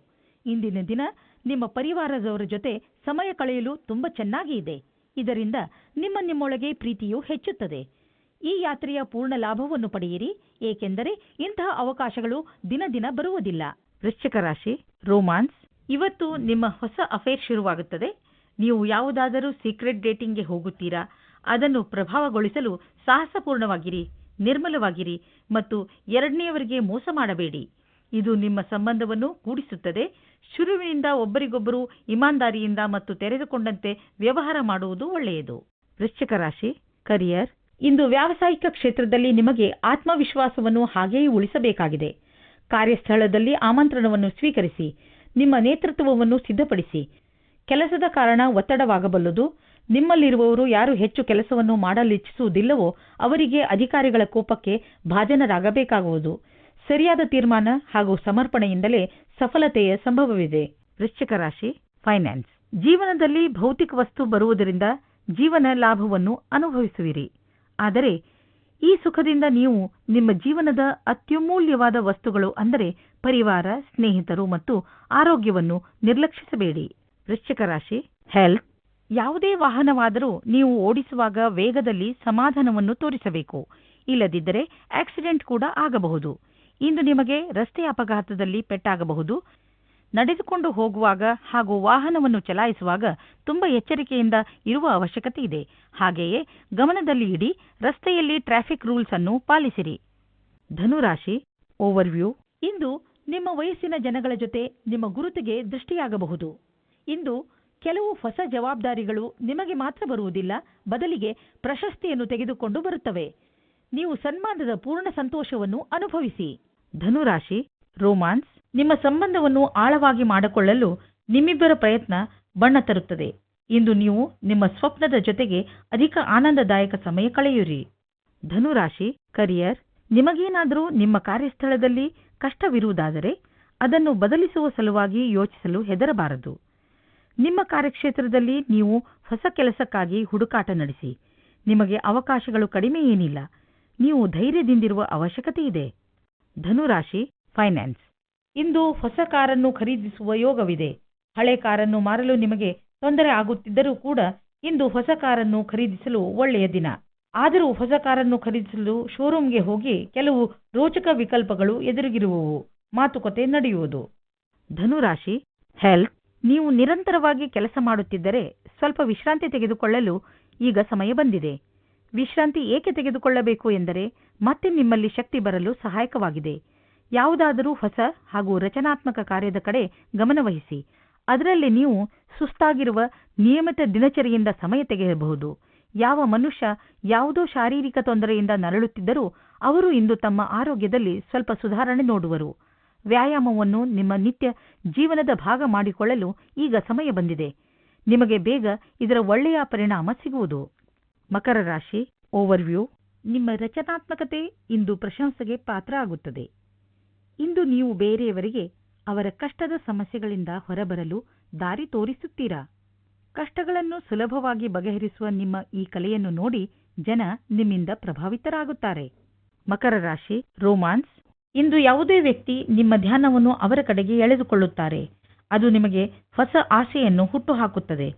ಇಂದಿನ ದಿನ ನಿಮ್ಮ ಪರಿವಾರದವರ ಜೊತೆ ಸಮಯ ಕಳೆಯಲು ತುಂಬ ಚೆನ್ನಾಗಿ ಇದೆ. ಇದರಿಂದ ನಿಮ್ಮ ನಿಮ್ಮೊಳಗೆ ಪ್ರೀತಿಯು ಹೆಚ್ಚುತ್ತದೆ. ಈ ಯಾತ್ರೆಯ ಪೂರ್ಣ ಲಾಭವನ್ನು ಪಡೆಯಿರಿ, ಏಕೆಂದರೆ ಇಂತಹ ಅವಕಾಶಗಳು ದಿನ ದಿನ ಬರುವುದಿಲ್ಲ. ವೃಶ್ಚಿಕ ರಾಶಿ, ರೋಮಾನ್ಸ್, ಇವತ್ತು ನಿಮ್ಮ ಹೊಸ ಅಫೇರ್ ಶುರುವಾಗುತ್ತದೆ. ನೀವು ಯಾವುದಾದರೂ ಸೀಕ್ರೆಟ್ ಡೇಟಿಂಗ್ಗೆ ಹೋಗುತ್ತೀರಾ? ಅದನ್ನು ಪ್ರಭಾವಗೊಳಿಸಲು ಸಾಹಸಪೂರ್ಣವಾಗಿರಿ, ನಿರ್ಮಲವಾಗಿರಿ ಮತ್ತು ಎರಡನೆಯವರಿಗೆ ಮೋಸ ಮಾಡಬೇಡಿ. ಇದು ನಿಮ್ಮ ಸಂಬಂಧವನ್ನು ಕೂಡಿಸುತ್ತದೆ ಶುರುವಿನಿಂದ ಒಬ್ಬರಿಗೊಬ್ಬರು ಇಮಾನ್ದಾರಿಯಿಂದ ಮತ್ತು ತೆರೆದುಕೊಂಡಂತೆ ವ್ಯವಹಾರ ಮಾಡುವುದು ಒಳ್ಳೆಯದು. ವೃಶ್ಚಿಕ ರಾಶಿ ಕರಿಯರ್ ಇಂದು ವ್ಯಾವಸಾಯಿಕ ಕ್ಷೇತ್ರದಲ್ಲಿ ನಿಮಗೆ ಆತ್ಮವಿಶ್ವಾಸವನ್ನು ಹಾಗೆಯೇ ಉಳಿಸಬೇಕಾಗಿದೆ. ಕಾರ್ಯಸ್ಥಳದಲ್ಲಿ ಆಮಂತ್ರಣವನ್ನು ಸ್ವೀಕರಿಸಿ, ನಿಮ್ಮ ನೇತೃತ್ವವನ್ನು ಸಿದ್ಧಪಡಿಸಿ. ಕೆಲಸದ ಕಾರಣ ಒತ್ತಡವಾಗಬಲ್ಲದು. ನಿಮ್ಮಲ್ಲಿರುವವರು ಯಾರು ಹೆಚ್ಚು ಕೆಲಸವನ್ನು ಮಾಡಲಿಚ್ಛಿಸುವುದಿಲ್ಲವೋ ಅವರಿಗೆ ಅಧಿಕಾರಿಗಳ ಕೋಪಕ್ಕೆ ಭಾಜನರಾಗಬೇಕಾಗುವುದು. ಸರಿಯಾದ ತೀರ್ಮಾನ ಹಾಗೂ ಸಮರ್ಪಣೆಯಿಂದಲೇ ಸಫಲತೆಯ ಸಂಭವವಿದೆ. ವೃಶ್ಚಿಕ ರಾಶಿ ಫೈನಾನ್ಸ್ ಜೀವನದಲ್ಲಿ ಭೌತಿಕ ವಸ್ತು ಬರುವುದರಿಂದ ಜೀವನ ಲಾಭವನ್ನು ಅನುಭವಿಸುವಿರಿ. ಆದರೆ ಈ ಸುಖದಿಂದ ನೀವು ನಿಮ್ಮ ಜೀವನದ ಅತ್ಯಮೂಲ್ಯವಾದ ವಸ್ತುಗಳು ಅಂದರೆ ಪರಿವಾರ, ಸ್ನೇಹಿತರು ಮತ್ತು ಆರೋಗ್ಯವನ್ನು ನಿರ್ಲಕ್ಷಿಸಬೇಡಿ. ವೃಶ್ಚಿಕ ರಾಶಿ ಹೆಲ್ತ್ ಯಾವುದೇ ವಾಹನವಾದರೂ ನೀವು ಓಡಿಸುವಾಗ ವೇಗದಲ್ಲಿ ಸಮಾಧಾನವನ್ನು ತೋರಿಸಬೇಕು. ಇಲ್ಲದಿದ್ದರೆ ಆಕ್ಸಿಡೆಂಟ್ ಕೂಡ ಆಗಬಹುದು. ಇಂದು ನಿಮಗೆ ರಸ್ತೆ ಅಪಘಾತದಲ್ಲಿ ಪೆಟ್ಟಾಗಬಹುದು. ನಡೆದುಕೊಂಡು ಹೋಗುವಾಗ ಹಾಗೂ ವಾಹನವನ್ನು ಚಲಾಯಿಸುವಾಗ ತುಂಬ ಎಚ್ಚರಿಕೆಯಿಂದ ಇರುವ ಅವಶ್ಯಕತೆ ಇದೆ. ಹಾಗೆಯೇ ಗಮನದಲ್ಲಿ ಇಡಿ, ರಸ್ತೆಯಲ್ಲಿ ಟ್ರಾಫಿಕ್ ರೂಲ್ಸ್ ಅನ್ನು ಪಾಲಿಸಿರಿ. ಧನುರಾಶಿ, ಓವರ್ವ್ಯೂ. ಇಂದು ನಿಮ್ಮ ವಯಸ್ಸಿನ ಜನಗಳ ಜೊತೆ ನಿಮ್ಮ ಗುರುತಿಗೆ ದೃಷ್ಟಿಯಾಗಬಹುದು. ಇಂದು ಕೆಲವು ಹೊಸ ಜವಾಬ್ದಾರಿಗಳು ನಿಮಗೆ ಮಾತ್ರ ಬರುವುದಿಲ್ಲ, ಬದಲಿಗೆ ಪ್ರಶಸ್ತಿಯನ್ನು ತೆಗೆದುಕೊಂಡು ಬರುತ್ತವೆ. ನೀವು ಸನ್ಮಾನದ ಪೂರ್ಣ ಸಂತೋಷವನ್ನು ಅನುಭವಿಸಿ. ಧನುರಾಶಿ, ರೋಮಾನ್ಸ್. ನಿಮ್ಮ ಸಂಬಂಧವನ್ನು ಆಳವಾಗಿ ಮಾಡಿಕೊಳ್ಳಲು ನಿಮ್ಮಿಬ್ಬರ ಪ್ರಯತ್ನ ಬಣ್ಣ ತರುತ್ತದೆ. ಇಂದು ನೀವು ನಿಮ್ಮ ಸ್ವಪ್ನದ ಜೊತೆಗೆ ಅಧಿಕ ಆನಂದದಾಯಕ ಸಮಯ ಕಳೆಯುರಿ ಧನುರಾಶಿ ಕರಿಯರ್ ನಿಮಗೇನಾದರೂ ನಿಮ್ಮ ಕಾರ್ಯಸ್ಥಳದಲ್ಲಿ ಕಷ್ಟವಿರುವುದಾದರೆ ಅದನ್ನು ಬದಲಿಸುವ ಸಲುವಾಗಿ ಯೋಚಿಸಲು ಹೆದರಬಾರದು. ನಿಮ್ಮ ಕಾರ್ಯಕ್ಷೇತ್ರದಲ್ಲಿ ನೀವು ಹೊಸ ಕೆಲಸಕ್ಕಾಗಿ ಹುಡುಕಾಟ ನಡೆಸಿ. ನಿಮಗೆ ಅವಕಾಶಗಳು ಕಡಿಮೆ ಏನಿಲ್ಲ. ನೀವು ಧೈರ್ಯದಿಂದಿರುವ ಅವಶ್ಯಕತೆ ಇದೆ. ಧನುರಾಶಿ ಫೈನಾನ್ಸ್ ಇಂದು ಹೊಸ ಕಾರನ್ನು ಖರೀದಿಸುವ ಯೋಗವಿದೆ. ಹಳೆ ಕಾರನ್ನು ಮಾರಲು ನಿಮಗೆ ತೊಂದರೆ ಆಗುತ್ತಿದ್ದರೂ ಕೂಡ ಇಂದು ಹೊಸ ಕಾರನ್ನು ಖರೀದಿಸಲು ಒಳ್ಳೆಯ ದಿನ. ಆದರೂ ಹೊಸ ಕಾರನ್ನು ಖರೀದಿಸಲು ಶೋರೂಮ್ಗೆ ಹೋಗಿ ಕೆಲವು ರೋಚಕ ವಿಕಲ್ಪಗಳು ಎದುರಿಗಿರುವವು. ಮಾತುಕತೆ ನಡೆಯುವುದು. ಧನುರಾಶಿ, ಹೆಲ್ತ್, ನೀವು ನಿರಂತರವಾಗಿ ಕೆಲಸ ಮಾಡುತ್ತಿದ್ದರೆ ಸ್ವಲ್ಪ ವಿಶ್ರಾಂತಿ ತೆಗೆದುಕೊಳ್ಳಲು ಈಗ ಸಮಯ ಬಂದಿದೆ. ವಿಶ್ರಾಂತಿ ಏಕೆ ತೆಗೆದುಕೊಳ್ಳಬೇಕು ಎಂದರೆ ಮತ್ತೆ ನಿಮ್ಮಲ್ಲಿ ಶಕ್ತಿ ಬರಲು ಸಹಾಯಕವಾಗಿದೆ. ಯಾವುದಾದರೂ ಹೊಸ ಹಾಗೂ ರಚನಾತ್ಮಕ ಕಾರ್ಯದ ಕಡೆ ಗಮನವಹಿಸಿ ಅದರಲ್ಲಿ ನೀವು ಸುಸ್ತಾಗಿರುವ ನಿಯಮಿತ ದಿನಚರಿಯಿಂದ ಸಮಯ ತೆಗೆಯಬಹುದು. ಯಾವ ಮನುಷ್ಯ ಯಾವುದೋ ಶಾರೀರಿಕ ತೊಂದರೆಯಿಂದ ನರಳುತ್ತಿದ್ದರೂ ಅವರು ಇಂದು ತಮ್ಮ ಆರೋಗ್ಯದಲ್ಲಿ ಸ್ವಲ್ಪ ಸುಧಾರಣೆ ನೋಡುವರು. ವ್ಯಾಯಾಮವನ್ನು ನಿಮ್ಮ ನಿತ್ಯ ಜೀವನದ ಭಾಗ ಮಾಡಿಕೊಳ್ಳಲು ಈಗ ಸಮಯ ಬಂದಿದೆ. ನಿಮಗೆ ಬೇಗ ಇದರ ಒಳ್ಳೆಯ ಪರಿಣಾಮ ಸಿಗುವುದು. ಮಕರ ರಾಶಿ ಓವರ್ವ್ಯೂ ನಿಮ್ಮ ರಚನಾತ್ಮಕತೆ ಇಂದು ಪ್ರಶಂಸೆಗೆ ಪಾತ್ರ ಆಗುತ್ತದೆ. ಇಂದು ನೀವು ಬೇರೆಯವರಿಗೆ ಅವರ ಕಷ್ಟದ ಸಮಸ್ಯೆಗಳಿಂದ ಹೊರಬರಲು ದಾರಿ ತೋರಿಸುತ್ತೀರಾ? ಕಷ್ಟಗಳನ್ನು ಸುಲಭವಾಗಿ ಬಗೆಹರಿಸುವ ನಿಮ್ಮ ಈ ಕಲೆಯನ್ನು ನೋಡಿ ಜನ ನಿಮ್ಮಿಂದ ಪ್ರಭಾವಿತರಾಗುತ್ತಾರೆ. ಮಕರ ರಾಶಿ, ರೋಮಾನ್ಸ್. ಇಂದು ಯಾವುದೇ ವ್ಯಕ್ತಿ ನಿಮ್ಮ ಧ್ಯಾನವನ್ನು ಅವರ ಕಡೆಗೆ ಎಳೆದುಕೊಳ್ಳುತ್ತಾರೆ. ಅದು ನಿಮಗೆ ಹೊಸ ಆಸೆಯನ್ನು ಹುಟ್ಟುಹಾಕುತ್ತದೆ.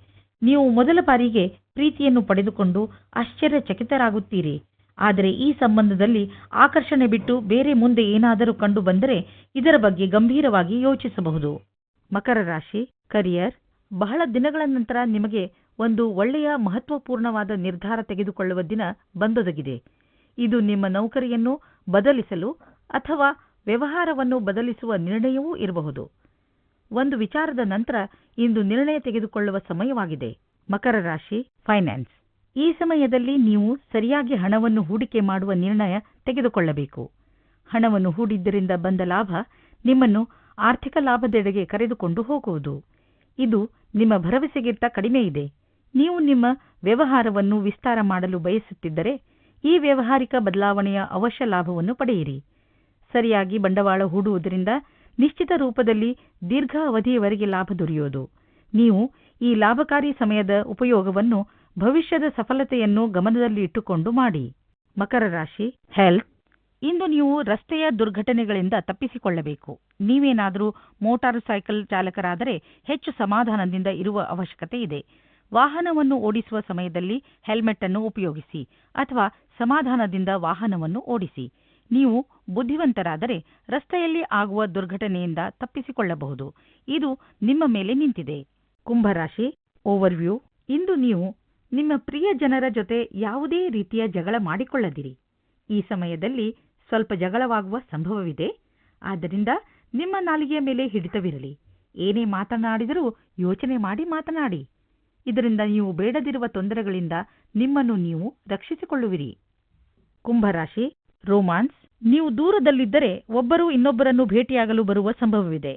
ನೀವು ಮೊದಲ ಬಾರಿಗೆ ಪ್ರೀತಿಯನ್ನು ಪಡೆದುಕೊಂಡು ಆಶ್ಚರ್ಯಚಕಿತರಾಗುತ್ತೀರಿ. ಆದರೆ ಈ ಸಂಬಂಧದಲ್ಲಿ ಆಕರ್ಷಣೆ ಬಿಟ್ಟು ಬೇರೆ ಮುಂದೆ ಏನಾದರೂ ಕಂಡು ಬಂದರೆ ಇದರ ಬಗ್ಗೆ ಗಂಭೀರವಾಗಿ ಯೋಚಿಸಬಹುದು. ಮಕರ ರಾಶಿ ಕರಿಯರ್ ಬಹಳ ದಿನಗಳ ನಂತರ ನಿಮಗೆ ಒಂದು ಒಳ್ಳೆಯ ಮಹತ್ವಪೂರ್ಣವಾದ ನಿರ್ಧಾರ ತೆಗೆದುಕೊಳ್ಳುವ ದಿನ ಬಂದೊದಗಿದೆ. ಇದು ನಿಮ್ಮ ನೌಕರಿಯನ್ನು ಬದಲಿಸಲು ಅಥವಾ ವ್ಯವಹಾರವನ್ನು ಬದಲಿಸುವ ನಿರ್ಣಯವೂ ಇರಬಹುದು. ಒಂದು ವಿಚಾರದ ನಂತರ ಇಂದು ನಿರ್ಣಯ ತೆಗೆದುಕೊಳ್ಳುವ ಸಮಯವಾಗಿದೆ. ಮಕರ ರಾಶಿ ಫೈನಾನ್ಸ್ ಈ ಸಮಯದಲ್ಲಿ ನೀವು ಸರಿಯಾಗಿ ಹಣವನ್ನು ಹೂಡಿಕೆ ಮಾಡುವ ನಿರ್ಣಯ ತೆಗೆದುಕೊಳ್ಳಬೇಕು. ಹಣವನ್ನು ಹೂಡಿದ್ದರಿಂದ ಬಂದ ಲಾಭ ನಿಮ್ಮನ್ನು ಆರ್ಥಿಕ ಲಾಭದೆಡೆಗೆ ಕರೆದುಕೊಂಡು ಹೋಗುವುದು. ಇದು ನಿಮ್ಮ ಭರವಸೆಗಿಂತ ಕಡಿಮೆ ಇದೆ. ನೀವು ನಿಮ್ಮ ವ್ಯವಹಾರವನ್ನು ವಿಸ್ತಾರ ಮಾಡಲು ಬಯಸುತ್ತಿದ್ದರೆ ಈ ವ್ಯವಹಾರಿಕ ಬದಲಾವಣೆಯ ಅವಶ್ಯ ಲಾಭವನ್ನು ಪಡೆಯಿರಿ. ಸರಿಯಾಗಿ ಬಂಡವಾಳ ಹೂಡುವುದರಿಂದ ನಿಶ್ಚಿತ ರೂಪದಲ್ಲಿ ದೀರ್ಘ ಅವಧಿಯವರೆಗೆ ಲಾಭ ದೊರೆಯುವುದು. ನೀವು ಈ ಲಾಭಕಾರಿ ಸಮಯದ ಉಪಯೋಗವನ್ನು ಭವಿಷ್ಯದ ಸಫಲತೆಯನ್ನು ಗಮನದಲ್ಲಿ ಇಟ್ಟುಕೊಂಡು ಮಾಡಿ. ಮಕರ ರಾಶಿ ಹೆಲ್ತ್ ಇಂದು ನೀವು ರಸ್ತೆಯ ದುರ್ಘಟನೆಗಳಿಂದ ತಪ್ಪಿಸಿಕೊಳ್ಳಬೇಕು. ನೀವೇನಾದರೂ ಮೋಟಾರ್ ಸೈಕಲ್ ಚಾಲಕರಾದರೆ ಹೆಚ್ಚು ಸಮಾಧಾನದಿಂದ ಇರುವ ಅವಶ್ಯಕತೆ ಇದೆ. ವಾಹನವನ್ನು ಓಡಿಸುವ ಸಮಯದಲ್ಲಿ ಹೆಲ್ಮೆಟ್ ಅನ್ನು ಉಪಯೋಗಿಸಿ ಅಥವಾ ಸಮಾಧಾನದಿಂದ ವಾಹನವನ್ನು ಓಡಿಸಿ. ನೀವು ಬುದ್ಧಿವಂತರಾದರೆ ರಸ್ತೆಯಲ್ಲಿ ಆಗುವ ದುರ್ಘಟನೆಯಿಂದ ತಪ್ಪಿಸಿಕೊಳ್ಳಬಹುದು. ಇದು ನಿಮ್ಮ ಮೇಲೆ ನಿಂತಿದೆ. ಕುಂಭರಾಶಿ ಓವರ್ವ್ಯೂ ಇಂದು ನೀವು ನಿಮ್ಮ ಪ್ರಿಯ ಜನರ ಜೊತೆ ಯಾವುದೇ ರೀತಿಯ ಜಗಳ ಮಾಡಿಕೊಳ್ಳದಿರಿ. ಈ ಸಮಯದಲ್ಲಿ ಸ್ವಲ್ಪ ಜಗಳವಾಗುವ ಸಂಭವವಿದೆ. ಆದ್ದರಿಂದ ನಿಮ್ಮ ನಾಲಿಗೆಯ ಮೇಲೆ ಹಿಡಿತವಿರಲಿ. ಏನೇ ಮಾತನಾಡಿದರೂ ಯೋಚನೆ ಮಾಡಿ ಮಾತನಾಡಿ. ಇದರಿಂದ ನೀವು ಬೇಡದಿರುವ ತೊಂದರೆಗಳಿಂದ ನಿಮ್ಮನ್ನು ನೀವು ರಕ್ಷಿಸಿಕೊಳ್ಳುವಿರಿ. ಕುಂಭರಾಶಿ, ರೋಮಾನ್ಸ್, ನೀವು ದೂರದಲ್ಲಿದ್ದರೆ ಒಬ್ಬರು ಇನ್ನೊಬ್ಬರನ್ನು ಭೇಟಿಯಾಗಲು ಬರುವ ಸಂಭವವಿದೆ.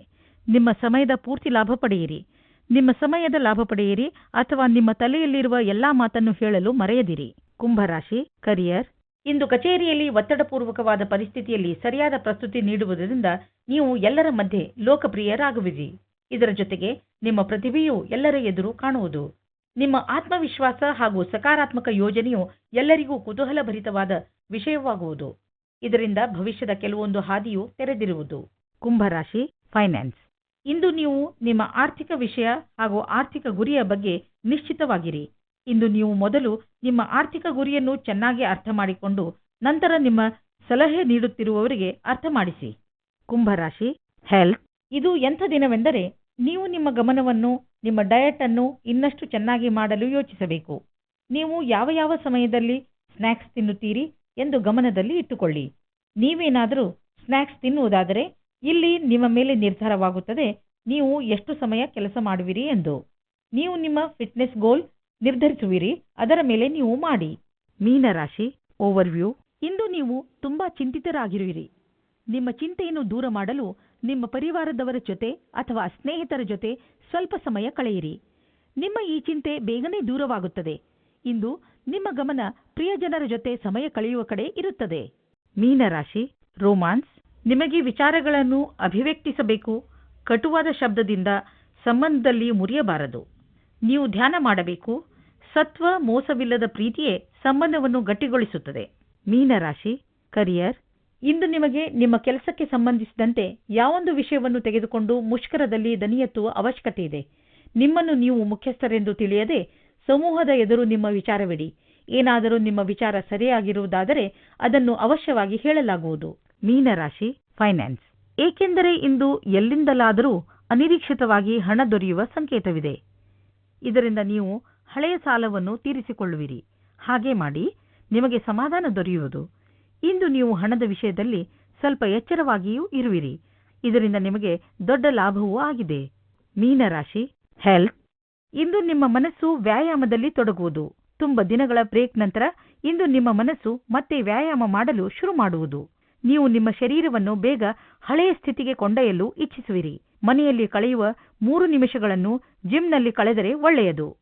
ನಿಮ್ಮ ಸಮಯದ ಪೂರ್ತಿ ಲಾಭ ಪಡೆಯಿರಿ. ನಿಮ್ಮ ಸಮಯದ ಲಾಭ ಪಡೆಯಿರಿ ಅಥವಾ ನಿಮ್ಮ ತಲೆಯಲ್ಲಿರುವ ಎಲ್ಲಾ ಮಾತನ್ನು ಹೇಳಲು ಮರೆಯದಿರಿ. ಕುಂಭರಾಶಿ ಕರಿಯರ್ ಇಂದು ಕಚೇರಿಯಲ್ಲಿ ಒತ್ತಡಪೂರ್ವಕವಾದ ಪರಿಸ್ಥಿತಿಯಲ್ಲಿ ಸರಿಯಾದ ಪ್ರಸ್ತುತಿ ನೀಡುವುದರಿಂದ ನೀವು ಎಲ್ಲರ ಮಧ್ಯೆ ಲೋಕಪ್ರಿಯರಾಗುವಿರಿ. ಇದರ ಜೊತೆಗೆ ನಿಮ್ಮ ಪ್ರತಿಭೆಯು ಎಲ್ಲರ ಎದುರು ಕಾಣುವುದು. ನಿಮ್ಮ ಆತ್ಮವಿಶ್ವಾಸ ಹಾಗೂ ಸಕಾರಾತ್ಮಕ ಯೋಜನೆಯು ಎಲ್ಲರಿಗೂ ಕುತೂಹಲಭರಿತವಾದ ವಿಷಯವಾಗುವುದು. ಇದರಿಂದ ಭವಿಷ್ಯದ ಕೆಲವೊಂದು ಹಾದಿಯು ತೆರೆದಿರುವುದು. ಕುಂಭರಾಶಿ ಫೈನಾನ್ಸ್ ಇಂದು ನೀವು ನಿಮ್ಮ ಆರ್ಥಿಕ ವಿಷಯ ಹಾಗೂ ಆರ್ಥಿಕ ಗುರಿಯ ಬಗ್ಗೆ ನಿಶ್ಚಿತವಾಗಿರಿ. ಇಂದು ನೀವು ಮೊದಲು ನಿಮ್ಮ ಆರ್ಥಿಕ ಗುರಿಯನ್ನು ಚೆನ್ನಾಗಿ ಅರ್ಥ ಮಾಡಿಕೊಂಡು ನಂತರ ನಿಮ್ಮ ಸಲಹೆ ನೀಡುತ್ತಿರುವವರಿಗೆ ಅರ್ಥ ಮಾಡಿಸಿ. ಕುಂಭರಾಶಿ ಹೆಲ್ತ್ ಇದು ಎಂಥ ದಿನವೆಂದರೆ ನೀವು ನಿಮ್ಮ ಗಮನವನ್ನು, ನಿಮ್ಮ ಡಯಟ್ ಅನ್ನು ಇನ್ನಷ್ಟು ಚೆನ್ನಾಗಿ ಮಾಡಲು ಯೋಚಿಸಬೇಕು. ನೀವು ಯಾವ ಯಾವ ಸಮಯದಲ್ಲಿ ಸ್ನ್ಯಾಕ್ಸ್ ತಿನ್ನುತ್ತೀರಿ ಎಂದು ಗಮನದಲ್ಲಿ ಇಟ್ಟುಕೊಳ್ಳಿ. ನೀವೇನಾದರೂ ಸ್ನ್ಯಾಕ್ಸ್ ತಿನ್ನುವುದಾದರೆ ಇಲ್ಲಿ ನಿಮ್ಮ ಮೇಲೆ ನಿರ್ಧಾರವಾಗುತ್ತದೆ. ನೀವು ಎಷ್ಟು ಸಮಯ ಕೆಲಸ ಮಾಡುವಿರಿ ಎಂದು. ನೀವು ನಿಮ್ಮ ಫಿಟ್ನೆಸ್ ಗೋಲ್ ನಿರ್ಧರಿಸುವಿರಿ. ಅದರ ಮೇಲೆ ನೀವು ಮಾಡಿ. ಮೀನರಾಶಿ ಓವರ್ವ್ಯೂ ಇಂದು ನೀವು ತುಂಬಾ ಚಿಂತಿತರಾಗಿರುವಿರಿ. ನಿಮ್ಮ ಚಿಂತೆಯನ್ನು ದೂರ ಮಾಡಲು ನಿಮ್ಮ ಪರಿವಾರದವರ ಜೊತೆ ಅಥವಾ ಸ್ನೇಹಿತರ ಜೊತೆ ಸ್ವಲ್ಪ ಸಮಯ ಕಳೆಯಿರಿ. ನಿಮ್ಮ ಈ ಚಿಂತೆ ಬೇಗನೆ ದೂರವಾಗುತ್ತದೆ. ಇಂದು ನಿಮ್ಮ ಗಮನ ಪ್ರಿಯಜನರ ಜೊತೆ ಸಮಯ ಕಳೆಯುವ ಕಡೆ ಇರುತ್ತದೆ. ಮೀನರಾಶಿ ರೋಮಾನ್ಸ್ ನಿಮಗೆ ವಿಚಾರಗಳನ್ನು ಅಭಿವ್ಯಕ್ತಿಸಬೇಕು. ಕಟುವಾದ ಶಬ್ದದಿಂದ ಸಂಬಂಧದಲ್ಲಿ ಮುರಿಯಬಾರದು. ನೀವು ಧ್ಯಾನ ಮಾಡಬೇಕು. ಸತ್ವ ಮೋಸವಿಲ್ಲದ ಪ್ರೀತಿಯೇ ಸಂಬಂಧವನ್ನು ಗಟ್ಟಿಗೊಳಿಸುತ್ತದೆ. ಮೀನರಾಶಿ ಕರಿಯರ್ ಇಂದು ನಿಮಗೆ ನಿಮ್ಮ ಕೆಲಸಕ್ಕೆ ಸಂಬಂಧಿಸಿದಂತೆ ಯಾವೊಂದು ವಿಷಯವನ್ನು ತೆಗೆದುಕೊಂಡು ಮುಷ್ಕರದಲ್ಲಿ ದನಿಯೆತ್ತುವ ಅವಶ್ಯಕತೆ ಇದೆ. ನಿಮ್ಮನ್ನು ನೀವು ಮುಖ್ಯಸ್ಥರೆಂದು ತಿಳಿಯದೆ ಸಮೂಹದ ಎದುರು ನಿಮ್ಮ ವಿಚಾರವಿಡಿ. ಏನಾದರೂ ನಿಮ್ಮ ವಿಚಾರ ಸರಿಯಾಗಿರುವುದಾದರೆ ಅದನ್ನು ಅವಶ್ಯವಾಗಿ ಹೇಳಲಾಗುವುದು. ಮೀನರಾಶಿ ಫೈನಾನ್ಸ್ ಏಕೆಂದರೆ ಇಂದು ಎಲ್ಲಿಂದಲಾದರೂ ಅನಿರೀಕ್ಷಿತವಾಗಿ ಹಣ ದೊರೆಯುವ ಸಂಕೇತವಿದೆ. ಇದರಿಂದ ನೀವು ಹಳೆಯ ಸಾಲವನ್ನು ತೀರಿಸಿಕೊಳ್ಳುವಿರಿ. ಹಾಗೆ ಮಾಡಿ ನಿಮಗೆ ಸಮಾಧಾನ ದೊರೆಯುವುದು. ಇಂದು ನೀವು ಹಣದ ವಿಷಯದಲ್ಲಿ ಸ್ವಲ್ಪ ಎಚ್ಚರವಾಗಿಯೂ ಇರುವಿರಿ. ಇದರಿಂದ ನಿಮಗೆ ದೊಡ್ಡ ಲಾಭವೂ ಆಗಿದೆ. ಮೀನರಾಶಿ ಹೆಲ್ತ್ ಇಂದು ನಿಮ್ಮ ಮನಸ್ಸು ವ್ಯಾಯಾಮದಲ್ಲಿ ತೊಡಗುವುದು. ತುಂಬ ದಿನಗಳ ಬ್ರೇಕ್ ನಂತರ ಇಂದು ನಿಮ್ಮ ಮನಸ್ಸು ಮತ್ತೆ ವ್ಯಾಯಾಮ ಮಾಡಲು ಶುರು ಮಾಡುವುದು. ನೀವು ನಿಮ್ಮ ಶರೀರವನ್ನು ಬೇಗ ಹಳೆಯ ಸ್ಥಿತಿಗೆ ಕೊಂಡೊಯ್ಯಲು ಇಚ್ಛಿಸುವಿರಿ. ಮನೆಯಲ್ಲಿ ಕಳೆಯುವ ಮೂರು ನಿಮಿಷಗಳನ್ನು ಜಿಮ್ನಲ್ಲಿ ಕಳೆದರೆ ಒಳ್ಳೆಯದು.